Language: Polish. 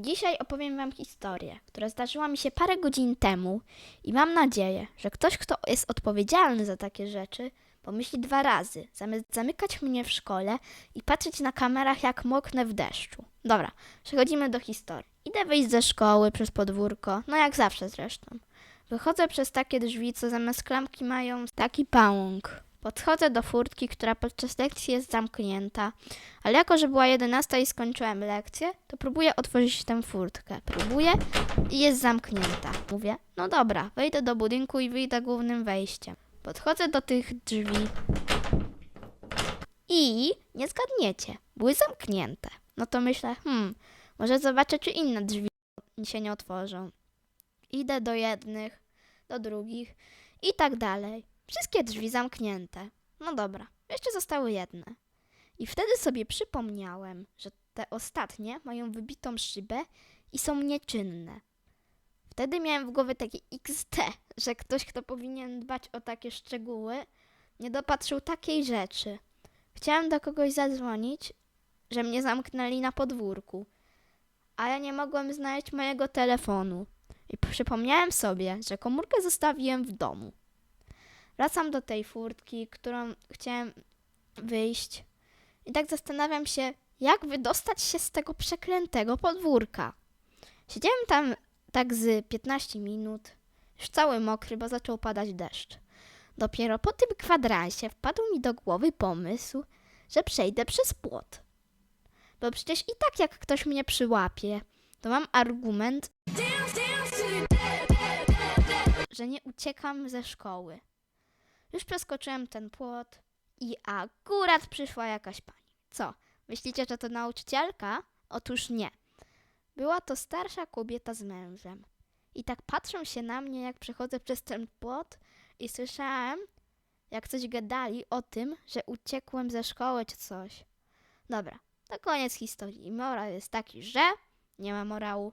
Dzisiaj opowiem Wam historię, która zdarzyła mi się parę godzin temu i mam nadzieję, że ktoś, kto jest odpowiedzialny za takie rzeczy, pomyśli dwa razy, zamiast zamykać mnie w szkole i patrzeć na kamerach, jak moknę w deszczu. Dobra, przechodzimy do historii. Idę wyjść ze szkoły przez podwórko, no jak zawsze zresztą. Wychodzę przez takie drzwi, co zamiast klamki mają taki pałąk. Podchodzę do furtki, która podczas lekcji jest zamknięta, ale jako, że była 11 i skończyłem lekcję, to próbuję otworzyć tę furtkę. Próbuję i jest zamknięta. Mówię, no dobra, wejdę do budynku i wyjdę głównym wejściem. Podchodzę do tych drzwi i nie zgadniecie, były zamknięte. No to myślę, hmm, może zobaczę, czy inne drzwi się nie otworzą. Idę do jednych, do drugich i tak dalej. Wszystkie drzwi zamknięte. No dobra, jeszcze zostały jedne. I wtedy sobie przypomniałem, że te ostatnie mają wybitą szybę i są nieczynne. Wtedy miałem w głowie takie XT, że ktoś, kto powinien dbać o takie szczegóły, nie dopatrzył takiej rzeczy. Chciałem do kogoś zadzwonić, że mnie zamknęli na podwórku, a ja nie mogłem znaleźć mojego telefonu. I przypomniałem sobie, że komórkę zostawiłem w domu. Wracam do tej furtki, którą chciałem wyjść. I tak zastanawiam się, jak wydostać się z tego przeklętego podwórka. Siedziałem tam tak z 15 minut, już cały mokry, bo zaczął padać deszcz. Dopiero po tym kwadransie wpadł mi do głowy pomysł, że przejdę przez płot. Bo przecież i tak jak ktoś mnie przyłapie, to mam argument, że nie uciekam ze szkoły. Już przeskoczyłem ten płot i akurat przyszła jakaś pani. Co? Myślicie, że to nauczycielka? Otóż nie. Była to starsza kobieta z mężem. I tak patrzą się na mnie, jak przechodzę przez ten płot i słyszałem, jak coś gadali o tym, że uciekłem ze szkoły czy coś. Dobra, to koniec historii. Morał jest taki, że nie ma morału.